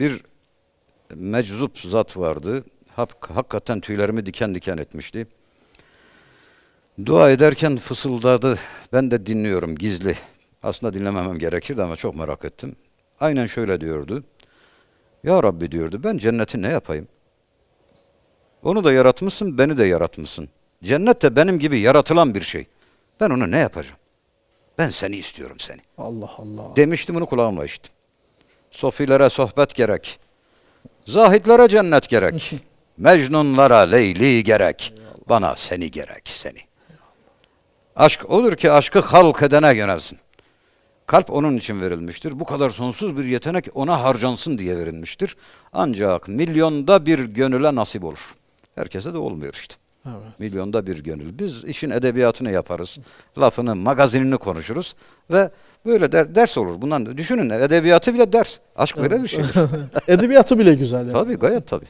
bir meczup zat vardı. Hak, hakikaten tüylerimi diken diken etmişti. Dua ederken fısıldadı. Ben de dinliyorum gizli. Aslında dinlememem gerekirdi ama çok merak ettim. Aynen şöyle diyordu. Ya Rabbi diyordu ben cenneti ne yapayım? Onu da yaratmışsın, beni de yaratmışsın. Cennet de benim gibi yaratılan bir şey. Ben onu ne yapacağım? Ben seni istiyorum seni. Allah Allah. Demiştim bunu kulağımla işittim. Sofilere sohbet gerek. Zahitlere cennet gerek. Mecnunlara Leyli gerek. Bana seni gerek seni. Aşk odur ki aşkı halk edene yönelsin. Kalp onun için verilmiştir. Bu kadar sonsuz bir yetenek ona harcansın diye verilmiştir. Ancak milyonda bir gönüle nasip olur. Herkese de olmuyor işte. Evet. Milyonda bir gönül. Biz işin edebiyatını yaparız. Lafını, magazinini konuşuruz ve böyle der- ders olur. Bundan düşünün edebiyatı bile ders. Aşk böyle bir şeydir. Edebiyatı bile güzel. yani. tabii gayet tabii.